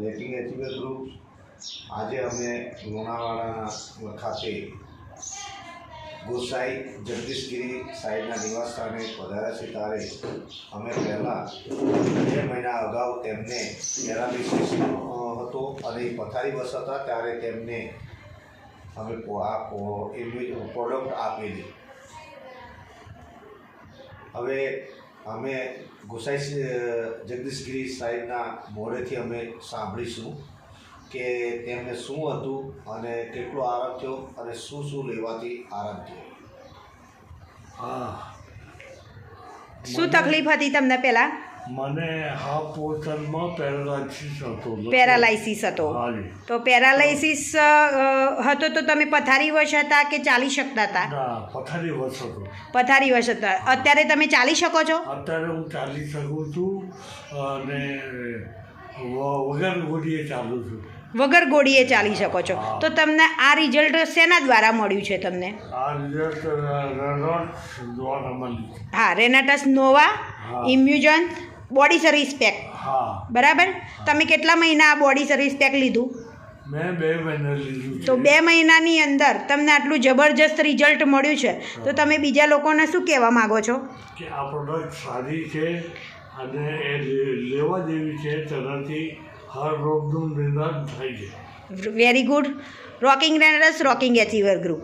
Rating achiever group આજે અમે લુણાવાડા ખાતે ગોસાઈ જગદીશગીરી સાહેબના નિવાસસ્થાને પધાર્યા છે ત્યારે અમે પહેલાં બે મહિના અગાઉ તેમને પેરાલિસિસ હતો અને પથારી બસ હતા. ત્યારે તેમને અમે આ એમની પ્રોડક્ટ આપેલી. હવે અમે ગોસાઈ જગદીશગીરી સાહેબના મોઢેથી અમે સાંભળીશું કે તેમને શું હતું અને કેટલો આરામ થયો અને શું શું લેવાથી આરામ થયો. હા. શું તકલીફ હતી તમને પહેલાં? મને હા પોર્ટલમાં પેરાલાઇસિસ હતો. પેરાલાઇસિસ હતો. તો પેરાલાઇસિસ હતો તો તમે પથારી વશ હતા કે ચાલી શકતા હતા? પથારી વસ હતો. પથારી વશ હતા. અત્યારે તમે ચાલી શકો છો? અત્યારે હું ચાલી શકું છું અને વગર ગોળીએ ચાલું છું. વગર ગોળીએ ચાલી શકો છો. તો તમને આ રિઝલ્ટ શેના દ્વારા મળ્યું છે તમને? હા રેનાટસ નોવા. ઇમ્યુજન બોડી સર્વિસ પેક બરાબર? તમે કેટલા મહિના આ બોડી સર્વિસ પેક લીધું? મેં બે મહિના લીધું તો બે મહિનાની અંદર તમને આટલું જબરજસ્ત રિઝલ્ટ મળ્યું છે. તો તમે બીજા લોકોને શું કહેવા માગો છો? કે આ પ્રોડક્ટ સારી છે અને એ લેવા જેવી છે તેનાથી હર રોગનું નિદાન થાય છે. Very good rocking Renatus rocking achiever group